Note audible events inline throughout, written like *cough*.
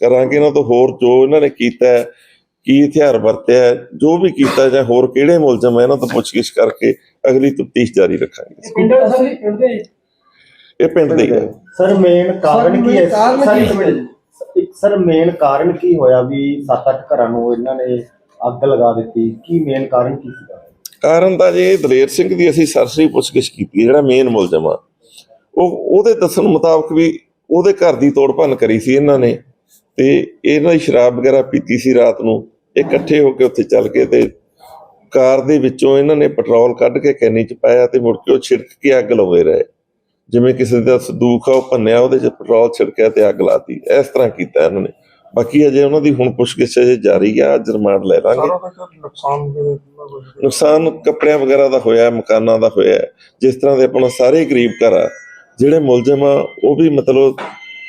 ਕਰਾਂਗੇ ਇਹਨਾਂ ਤੋਂ ਹੋਰ ਜੋ ਇਹਨਾਂ ਨੇ ਕੀਤਾ ਹੈ ਕੀ ਹਥਿਆਰ ਵਰਤਿਆ ਹੈ, ਜੋ ਵੀ ਕੀਤਾ ਜਾਂ ਹੋਰ ਕਿਹੜੇ ਮੁਲਜ਼ਮ ਹੈ ਇਹਨਾਂ ਤੋਂ ਪੁੱਛਗਿੱਛ ਕਰਕੇ ਅਗਲੀ ਤਫਤੀਸ਼ ਜਾਰੀ ਰੱਖਾਂਗੇ। ਇਹ ਪਿੰਡ ਦੇ? ਹੀ ਸਰ ਮੇਨ ਕਾਰਨ ਕੀ ਹੈ? ਸਰ ਸਰ ਮੇਨ ਕਾਰਨ ਕੀ ਹੋਇਆ ਵੀ 7-8 ਘਰਾਂ ਨੂੰ ਇਹਨਾਂ ਨੇ ਅੱਗ ਲਗਾ ਦਿੱਤੀ? ਕੀ ਮੇਨ ਕਾਰਨ ਕੀ ਸੀਗਾ? ਕਾਰਨ ਤਾਂ ਜੇ ਦਲੇਰ ਸਿੰਘ ਦੀ ਅਸੀਂ ਸਰਸਰੀ ਪੁੱਛਗਿੱਛ ਕੀਤੀ ਹੈ, ਜਿਹੜਾ ਮੇਨ ਮੁਲਜ਼ਮ ਆ। ਉਹ ਉਹਦੇ ਦੱਸਣ ਮੁਤਾਬਕ ਵੀ ਉਹਦੇ ਘਰ ਦੀ ਤੋੜ ਭੰਨ ਕਰੀ ਸੀ ਇਹਨਾਂ ਨੇ। ਤੇ ਇਹਨਾਂ ਦੀ ਸ਼ਰਾਬ ਵਗੈਰਾ ਪੀਤੀ ਸੀ ਰਾਤ ਨੂੰ। ਇਹ ਇਕੱਠੇ ਹੋ ਕੇ ਉੱਥੇ ਚੱਲ ਗਏ ਤੇ ਕਾਰ ਦੇ ਵਿੱਚੋਂ ਇਹਨਾਂ ਨੇ ਪੈਟਰੋਲ ਕੱਢ ਕੇ ਕੈਨੀ ਚ ਪਾਇਆ ਤੇ ਮੁੜ ਕੇ ਉਹ ਛਿੜਕ ਕੇ ਅੱਗ ਲਾਉਂਦੇ ਰਹੇ। ਜਿਵੇਂ ਕਿਸੇ ਦਾ ਸੰਦੂਕ ਆ ਉਹ ਭੰਨਿਆ ਉਹਦੇ ਚ ਪੈਟਰੋਲ ਛਿੜਕਿਆ ਤੇ ਅੱਗ ਲਾਤੀ। ਇਸ ਤਰ੍ਹਾਂ ਕੀਤਾ ਇਹਨਾਂ ਨੇ। ਬਾਕੀ ਅਜੇ ਉਹਨਾਂ ਦੀ ਹੁਣ ਪੁੱਛਗਿੱਛ ਅਜੇ ਜਾਰੀ ਆ ਅੱਜ ਰਿਮਾਂਡ ਲੈ ਲਾਂਗੇ। ਨੁਕਸਾਨ ਕੱਪੜਿਆਂ ਵਗੈਰਾ ਦਾ ਹੋਇਆ ਮਕਾਨਾਂ ਦਾ ਹੋਇਆ। ਜਿਸ ਤਰ੍ਹਾਂ ਦੇ ਆਪਣਾ ਸਾਰੇ ਗਰੀਬ ਘਰ ਆ ਜਿਹੜੇ ਮੁਲਜ਼ਮ ਆ ਉਹ ਵੀ ਮਤਲਬ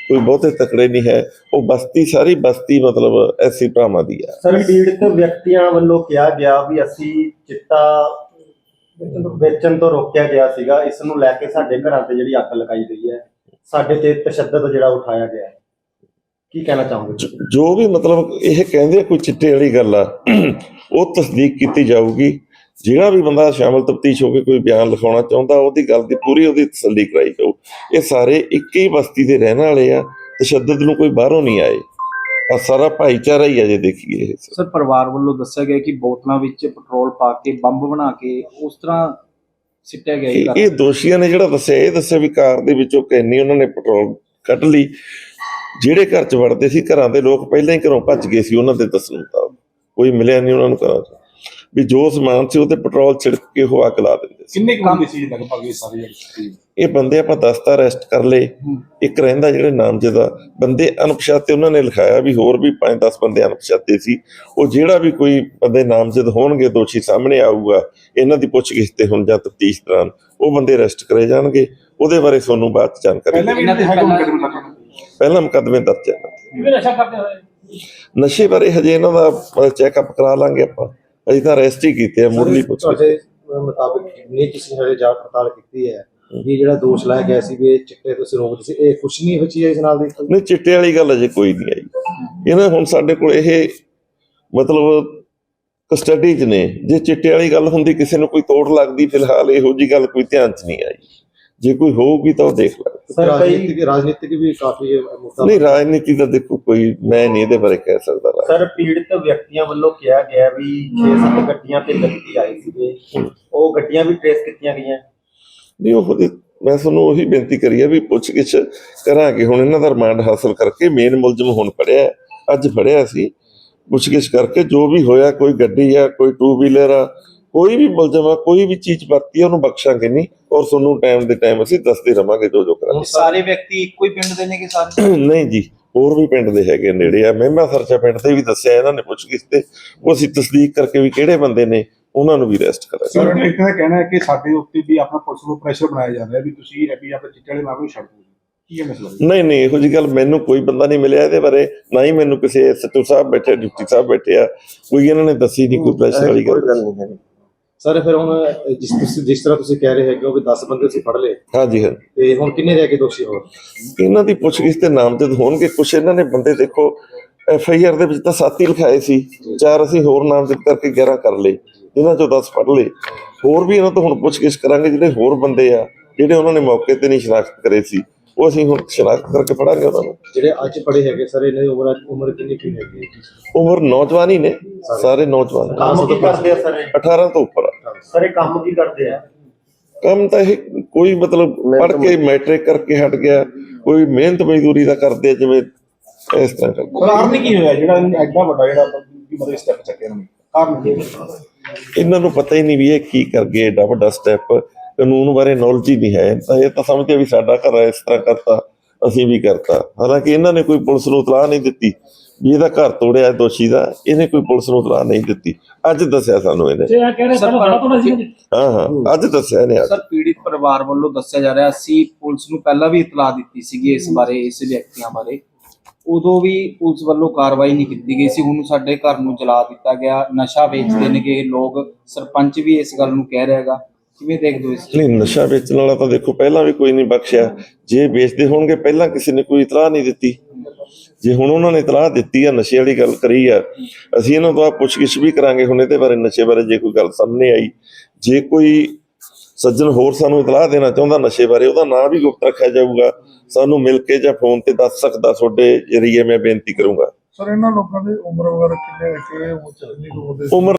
ਕੋਈ ਬਹੁਤੇ ਤਕੜੇ ਨਹੀਂ ਹੈ। ਉਹ ਬਸਤੀ ਸਾਰੀ ਬਸਤੀ ਮਤਲਬ ਐਸੀ ਭਰਾਵਾਂ ਦੀ ਆ ਸਰ ਪੀੜਤ ਵਿਅਕਤੀਆਂ ਵੱਲੋਂ ਕਿਹਾ ਗਿਆ ਵੀ ਅਸੀਂ ਚਿੱਟਾ ਵੇਚਣ ਤੋਂ ਰੋਕਿਆ ਗਿਆ ਸੀਗਾ। ਇਸ ਨੂੰ ਲੈ ਕੇ ਸਾਡੇ ਘਰਾਂ ਤੇ ਜਿਹੜੀ ਅੱਗ ਲਗਾਈ ਗਈ ਹੈ ਸਾਡੇ ਤੇ ਤਸ਼ੱਦਦ ਜਿਹੜਾ ਉਠਾਇਆ ਗਿਆ ਹੈ। ਕੀ ਕਹਿਣਾ ਚਾਹੋਗੇ ਜ- ਵੀ ਮਤਲਬ ਇਹ ਕਹਿੰਦੇ ਕੋਈ ਚਿੱਟੇ ਵਾਲੀ ਗੱਲ ਆ ਉਹ ਤਸਦੀਕ ਕੀਤੀ ਜਾਊਗੀ। ਜਿਹੜਾ ਵੀ ਬੰਦਾ ਸ਼ਾਮਲ ਤਫਤੀਸ਼ ਹੋ ਕੇ ਕੋਈ ਬਿਆਨ ਲਿਖਾਉਣਾ ਚਾਹੁੰਦਾ ਉਹਦੀ ਗੱਲ ਦੀ ਪੂਰੀ ਉਹਦੀ ਤਸੱਲੀ ਕਰਾਈ ਜਾਊ। ਇਹ ਸਾਰੇ ਇੱਕ ਹੀ ਬਸਤੀ ਦੇ ਰਹਿਣ ਵਾਲੇ ਆ ਤਸ਼ੱਦਦ ਨੂੰ ਕੋਈ ਬਾਹਰੋਂ ਨਹੀਂ ਆਏ। ਆ ਸਾਰਾ ਭਾਈਚਾਰਾ ਹੀ ਆ ਜੇ ਦੇਖੀਏ ਸਰ ਪਰਿਵਾਰ ਵੱਲੋਂ ਦੱਸਿਆ ਗਿਆ ਕਿ ਬੋਤਲਾਂ ਵਿੱਚ ਪੈਟਰੋਲ ਪਾ ਕੇ ਬੰਬ ਬਣਾ ਕੇ ਉਸ ਤਰ੍ਹਾਂ ਸਿੱਟਿਆ ਗਿਆ ਇਹ ਦੋਸ਼ੀਆਂ ਨੇ ਜਿਹੜਾ ਦੱਸਿਆ ਇਹ ਦੱਸਿਆ ਵੀ ਕਾਰ ਦੇ ਵਿੱਚੋਂ ਕੈਨੀ ਉਹਨਾਂ ਨੇ ਪੈਟਰੋਲ ਕੱਢ ਲਈ। ਜਿਹੜੇ ਘਰ ਚ ਵੜਦੇ ਸੀ ਘਰਾਂ ਦੇ ਲੋਕ ਪਹਿਲਾਂ ਹੀ ਘਰੋਂ ਭੱਜ ਗਏ ਸੀ ਉਹਨਾਂ ਦੇ ਦੱਸਣ ਮੁਤਾਬਕ। ਕੋਈ ਮਿਲਿਆ ਨਹੀਂ ਉਹਨਾਂ ਨੂੰ ਘਰਾਂ ਚ। ਵੀ ਜੋ ਸਮਾਨ ਸੀ ਉਹਤੇ ਪੈਟਰੋਲ ਛਿੜਕ ਕੇ ਉਹ ਅੱਗ ਲਾ ਦਿੰਦੇ ਸੀ। ਕਿੰਨੇ ਕੁ ਬੰਦੇ ਸੀ ਲਗਭਗ ਇਹ ਸਾਰੇ ਇਹ ਬੰਦੇ ਆਪਾਂ ਦਸਤਾ ਅਰੈਸਟ ਕਰ ਲਏ। ਇੱਕ ਰਹਿੰਦਾ ਜਿਹੜੇ ਨਾਮਜ਼ਦਾ ਬੰਦੇ ਅਣਪਛਾਤੇ ਉਹਨਾਂ ਨੇ ਲਿਖਾਇਆ ਵੀ ਹੋਰ ਵੀ 5-10 ਬੰਦੇ ਅਣਪਛਾਤੇ ਸੀ। ਉਹ ਜਿਹੜਾ ਵੀ ਕੋਈ ਬੰਦੇ ਨਾਮਜ਼ਦ ਹੋਣਗੇ ਦੋਸ਼ੀ ਸਾਹਮਣੇ ਆਊਗਾ ਇਹਨਾਂ ਦੀ ਪੁੱਛਗਿੱਛ ਤੇ ਹੁਣ ਜਾਂ ਤਫਤੀਸ਼ ਦੌਰਾਨ ਉਹ ਬੰਦੇ ਅਰੈਸਟ ਕਰੇ ਜਾਣਗੇ। ਉਹਦੇ ਬਾਰੇ ਤੁਹਾਨੂੰ ਬਾਅਦ ਚ ਜਾਣਕਾਰੀ ਪਹਿਲਾਂ ਵੀ ਇਹਨਾਂ ਦੇ ਹੈਗਾ ਮੁਕਦਮਾ ਪਹਿਲਾਂ ਮੁਕੱਦਮੇ ਦਰਜ ਹੈ ਕਿਵੇਂ ਨਸ਼ਾ ਕਰਦੇ ਹੋਏ? ਨਸ਼ੇ ਬਾਰੇ ਹਜੇ ਇਹਨਾਂ ਦਾ ਚੈੱਕਅਪ ਕਰਾ ਲਾਂਗੇ ਆਪਾਂ। ਅਜੇ ਤਾਂ ਅਰੈਸਟ ਹੀ ਕੀਤੇ ਆ ਮੁੱਢਲੀ ਪੁੱਛਗਿੱਛ ਤੁਹਾਡੇ ਮੁਤਾਬਕ ਜਿੰਨੀ ਤੁਸੀਂ ਹਲੇ ਜਾਂਚ ਪੜਤਾਲ ਕੀਤੀ ਹੈ? ਇਹ ਜਿਹੜਾ ਦੋਸ਼ ਲਾਇਆ ਗਿਆ ਸੀ ਵੀ ਇਹ ਚਿੱਟੇ ਤੁਸੀਂ ਰੋਕਦੇ ਸੀ ਇਹ ਕੁਛ ਨਹੀਂ ਹੋਈ ਇਸ ਨਾਲ ਦੀ? ਨਹੀਂ ਚਿੱਟੇ ਵਾਲੀ ਗੱਲ ਅਜੇ ਕੋਈ ਨਹੀਂ ਆਈ। ਇਹਨਾਂ ਹੁਣ ਸਾਡੇ ਕੋਲ ਇਹ ਮਤਲਬ ਕਸਟਡੀ 'ਚ ਨੇ। ਜੇ ਚਿੱਟੇ ਵਾਲੀ ਗੱਲ ਹੁੰਦੀ ਕਿਸੇ ਨੂੰ ਕੋਈ ਤੋੜ ਲੱਗਦੀ ਫਿਲਹਾਲ ਇਹੋ ਜੀ ਗੱਲ ਕੋਈ ਧਿਆਨ 'ਚ ਨਹੀਂ ਆਈ। ਜੇ ਕੋਈ ਹੋਊਗੀ ਤਾਂ ਉਹ ਦੇਖ ਲਾਂਗੇ। ਸਰ ਰਾਜਨੀਤਿਕ ਰਾਜਨੀਤਿਕ ਵੀ ਕਾਫੀ ਮੁੱਦਾ ਨਹੀਂ ਰਾਜਨੀਤੀ ਦਾ ਦੇਖੋ ਕੋਈ ਮੈਂ ਨਹੀਂ ਇਹਦੇ ਬਾਰੇ ਕਹਿ ਸਕਦਾ ਸਰ ਪੀੜਤ ਵਿਅਕਤੀਆਂ ਵੱਲੋਂ ਕਿਹਾ ਗਿਆ ਵੀ 6-7 ਗੱਡੀਆਂ ਤੇ ਵਿਅਕਤੀ ਆਏ ਸੀਗੇ। ਉਹ ਗੱਡੀਆਂ ਵੀ ਟ੍ਰੇਸ ਕੀਤੀਆਂ ਗਈਆਂ। ਨਹੀਂ ਉਹ ਉਹਦੇ- ਮੈਂ ਤੁਹਾਨੂੰ ਉਹੀ ਬੇਨਤੀ ਕਰੀ ਹੈ ਵੀ ਪੁੱਛ ਗਿੱਛ ਕਰਾਂਗੇ। ਹੁਣ ਇਹਨਾਂ ਦਾ ਰਿਮਾਂਡ ਹਾਸਲ ਕਰਕੇ ਮੇਨ ਮੁਲਜ਼ਮ ਹੁਣ ਫੜਿਆ। ਅੱਜ ਫੜਿਆ ਸੀ। ਪੁੱਛ ਗਿੱਛ ਕਰਕੇ ਜੋ ਵੀ ਹੋਇਆ ਕੋਈ ਗੱਡੀ ਆ ਕੋਈ ਟੂ ਵੀਲਰ ਆ ਕੋਈ ਵੀ ਮੁਲਜ਼ਮ ਆ ਕੋਈ ਵੀ ਚੀਜ਼ ਵਰਤੀ ਆ ਉਹਨੂੰ ਬਖਸ਼ਾਂਗੇ ਨਹੀਂ। ਔਰ ਤੁਹਾਨੂੰ ਟਾਈਮ ਦੇ ਟਾਈਮ ਅਸੀਂ ਦੱਸਦੇ ਰਵਾਂਗੇ ਜੋ ਜੋ ਕਰਾਂਗੇ। ਸਾਰੇ ਵਿਅਕਤੀ ਇੱਕੋ ਹੀ ਪਿੰਡ ਦੇ ਨੇ ਕਿ ਸਾਰੇ? *clears throat* ਨਹੀਂ ਜੀ ਹੋਰ ਵੀ ਪਿੰਡ ਦੇ ਹੈਗੇ ਨੇੜੇ ਆ। ਮਹਿਮਾ ਸਰਚਾ ਪਿੰਡ ਤੇ ਵੀ ਦੱਸਿਆ ਇਹਨਾਂ ਨੇ ਪੁੱਛ ਗਿੱਛ ਤੇ। ਉਹ ਅਸੀਂ ਤਸਦੀਕ ਕਰਕੇ ਵੀ ਕਿਹੜੇ ਬੰਦੇ ਨੇ ਉਹਨਾਂ ਨੂੰ ਵੀ ਅਰੈਸਟ ਕਰਾਂਗੇ। ਸਰ ਇੱਕ ਦਾ ਕਹਿਣਾ ਹੈ ਕਿ ਸਾਡੇ ਉੱਤੇ ਵੀ ਆਪਣਾ ਪੁਲਿਸ ਨੂੰ ਪ੍ਰੈਸ਼ਰ ਬਣਾਇਆ ਜਾ ਰਿਹਾ ਵੀ ਤੁਸੀਂ ਇਹ ਵੀ ਆਪਣੇ ਚਿੱਟੇ ਵਾਲੇ ਮਾਮਲੇ ਨੂੰ ਛੱਡ ਦਿਓ। ਕੀ ਹੈ ਮਸਲਾ? ਨਹੀਂ ਨਹੀਂ ਇਹੋ ਜੀ ਗੱਲ ਮੈਨੂੰ ਕੋਈ ਬੰਦਾ ਨਹੀਂ ਮਿਲਿਆ ਇਹਦੇ ਬਾਰੇ। ਨਾ ਹੀ ਮੈਨੂੰ ਕਿਸੇ ਸਚੂ ਸਾਹਿਬ ਬੈਠੇ ਡਿਪਟੀ ਸਾਹਿਬ ਬੈਠੇ ਆ। ਕੋਈ ਇਹਨਾਂ ਨੇ ਦੱਸੀ ਨਹੀਂ ਕੋਈ ਪ੍ਰੈਸ਼ਰ ਵਾਲੀ ਗੱਲ ਨਹੀਂ। ਹੈ ਸਰ ਫਿਰ ਹੁਣ ਜਿਸ ਤੁਸੀਂ ਜਿਸ ਤਰ੍ਹਾਂ ਤੁਸੀਂ ਕਹਿ ਰਹੇ ਹੈਗੇ ਹੋ ਵੀ 10 ਬੰਦੇ ਤੁਸੀਂ ਫੜ ਲਏ ਹਾਂਜੀ ਹਾਂ। ਤੇ ਹੁਣ ਕਿੰਨੇ ਰਹਿ ਗਏ ਦੋਸ਼ੀ ਹੋਰ? ਇਹਨਾਂ ਦੀ ਪੁੱਛਗਿੱਛ ਤੇ ਨਾਮਜ਼ਦ ਹੋਣਗੇ ਕੁਛ। ਇਹਨਾਂ ਨੇ ਬੰਦੇ ਦੇਖੋ ਐਫ ਆਈ ਆਰ ਦੇ ਵਿੱਚ ਤਾਂ ਸੱਤ ਹੀ ਲਿਖਾਏ ਸੀ। ਚਾਰ ਅਸੀਂ ਹੋਰ ਨਾਮਜ਼ਦ ਕਰਕੇ 11 ਕਰ ਲਏ। ਇਹਨਾਂ ਚੋਂ 10 ਫੜ ਲਏ। ਹੋਰ ਵੀ ਇਹਨਾਂ ਤੋਂ ਹੁਣ ਪੁੱਛਗਿੱਛ ਕਰਾਂਗੇ ਜਿਹੜੇ ਹੋਰ ਬੰਦੇ ਆ ਜਿਹੜੇ ਉਹਨਾਂ ਨੇ ਮੌਕੇ ਤੇ ਨਹੀਂ ਸ਼ਨਾਖਤ ਕਰੇ ਸੀ। ਉਹ ਅਸੀਂ ਹੁਣ ਸ਼ਨਾਖਤ ਕਰਕੇ ਪੜਾਂਗੇ ਉਹਨਾਂ ਨੂੰ। ਜਿਹੜੇ ਅੱਜ ਪੜੇ ਹੈਗੇ ਸਰ ਇਹਨਾਂ ਦੀ ਉਮਰ ਉਮਰ ਕਿੰਨੀ ਕੀ ਹੈਗੀ ਉਮਰ ਨੌਜਵਾਨ ਹੀ ਨੇ ਸਾਰੇ ਨੌਜਵਾਨ। ਕੰਮ ਕੀ ਕਰਦੇ ਆ ਸਰ? ਇਹ? 18 ਤੋਂ ਉੱਪਰ। ਸਰ ਇਹ ਕੰਮ ਕੀ ਕਰਦੇ ਆ? ਕੰਮ ਤਾਂ ਇਹ ਕੋਈ ਮਤਲਬ ਪੜ ਕੇ ਮੈਟ੍ਰਿਕ ਕਰਕੇ ਹਟ ਗਿਆ ਕੋਈ ਮਿਹਨਤ ਮਜ਼ਦੂਰੀ ਦਾ ਕਰਦੇ ਜਿਵੇਂ ਇਸ ਤਰ੍ਹਾਂ ਕਰਦੇ। ਕਾਰਨ ਕੀ ਹੋਇਆ? ਜਿਹੜਾ ਐਡਾ ਵੱਡਾ ਜਿਹੜਾ ਮਤਲਬ ਸਟੈਪ ਚੱਕਿਆ ਇਹਨਾਂ ਨੇ? ਕਾਰਨ ਕੀ ਇਹਨਾਂ ਨੂੰ ਪਤਾ ਹੀ ਨਹੀਂ ਵੀ ਇਹ ਕੀ ਕਰ ਗਏ ਏਡਾ ਵੱਡਾ ਸਟੈਪ ਕਾਨੂੰਨ ਬਾਰੇ ਨੌਲੇਜ ਹੀ ਨਹੀਂ ਹੈ ਤਾਂ ਇਹ ਤਾਂ ਸਮਝਦੇ ਵੀ ਸਾਡਾ ਘਰ ਇਸ ਤਰ੍ਹਾਂ ਕਰਤਾ ਅਸੀਂ ਵੀ ਕਰਤਾ। ਹਾਲਾਂਕਿ ਇਹਨਾਂ ਨੇ ਕੋਈ ਪੁਲਿਸ ਨੂੰ ਇਤਲਾਹ ਨਹੀਂ ਦਿੱਤੀ ਵੀ ਇਹਦਾ ਘਰ ਤੋੜਿਆ ਦੋਸ਼ੀ ਦਾ ਇਹਨੇ ਕੋਈ ਪੁਲਿਸ ਨੂੰ ਇਤਲਾਹ ਨਹੀਂ ਦਿੱਤੀ। ਅੱਜ ਦੱਸਿਆ ਸਾਨੂੰ ਇਹਨੇ। ਹਾਂ ਹਾਂ ਅੱਜ ਦੱਸਿਆ ਇਹਨੇ ਅੱਜ। ਸਰ ਪੀੜਿਤ ਪਰਿਵਾਰ ਵੱਲੋਂ ਦੱਸਿਆ ਜਾ ਰਿਹਾ ਸੀ ਪੁਲਿਸ ਨੂੰ ਪਹਿਲਾਂ ਵੀ ਇਤਲਾਹ ਦਿੱਤੀ ਸੀਗੀ ਇਸ ਬਾਰੇ ਇਸ ਵਿਅਕਤੀਆਂ ਬਾਰੇ। ਉਦੋਂ ਵੀ ਪੁਲਿਸ ਵੱਲੋਂ ਕਾਰਵਾਈ ਨਹੀਂ ਕੀਤੀ ਗਈ ਸੀ ਹੁਣ ਸਾਡੇ ਘਰ ਨੂੰ ਜਲਾ ਦਿੱਤਾ ਗਿਆ ਨਸ਼ਾ ਵੇਚਦੇ ਨੇਗੇ ਇਹ ਲੋਕ। ਸਰਪੰਚ ਵੀ ਇਸ ਗੱਲ ਨੂੰ ਕਹਿ ਰਿਹਾ ਹੈਗਾ। ਕਿਵੇਂ ਦੇਖਦੇ ਹੋ ਇਸ ਨਹੀਂ ਨਸ਼ਾ ਵੇਚਣ ਵਾਲਾ ਤਾਂ ਦੇਖੋ ਪਹਿਲਾਂ ਵੀ ਕੋਈ ਨਹੀਂ ਬਖਸ਼ਿਆ। ਜੇ ਵੇਚਦੇ ਹੋਣਗੇ ਪਹਿਲਾਂ ਕਿਸੇ ਨੇ ਕੋਈ ਇਤਲਾਹ ਨਹੀਂ ਦਿੱਤੀ। ਜੇ ਹੁਣ ਉਹਨਾਂ ਨੇ ਇਤਲਾਹ ਦਿੱਤੀ ਆ ਨਸ਼ੇ ਵਾਲੀ ਗੱਲ ਕਰੀ ਆ ਅਸੀਂ ਇਹਨਾਂ ਤੋਂ ਆ ਪੁੱਛਗਿੱਛ ਵੀ ਕਰਾਂਗੇ ਹੁਣ ਇਹਦੇ ਬਾਰੇ ਨਸ਼ੇ ਬਾਰੇ ਜੇ ਕੋਈ ਗੱਲ ਸਾਹਮਣੇ ਆਈ। ਜੇ ਕੋਈ ਸੱਜਣ ਹੋਰ ਸਾਨੂੰ ਇਤਲਾਹ ਦੇਣਾ ਚਾਹੁੰਦਾ ਨਸ਼ੇ ਬਾਰੇ ਉਹਦਾ ਨਾਮ ਵੀ ਗੁਪਤ ਰੱਖਿਆ ਜਾਊਗਾ। ਸਾਨੂੰ ਮਿਲ ਕੇ ਜਾਂ ਫੋਨ ਤੇ ਦੱਸ ਸਕਦਾ ਤੁਹਾਡੇ ਜਰੀਏ ਮੈਂ ਬੇਨਤੀ ਕਰੂੰਗਾ। ਸਰ ਇਹਨਾਂ ਲੋਕਾਂ ਦੀ ਉਮਰ ਵਗੈਰਾ ਕਿੰਨੇ ਹੈ? ਕਿ ਉਹ ਦੇ ਉਮਰ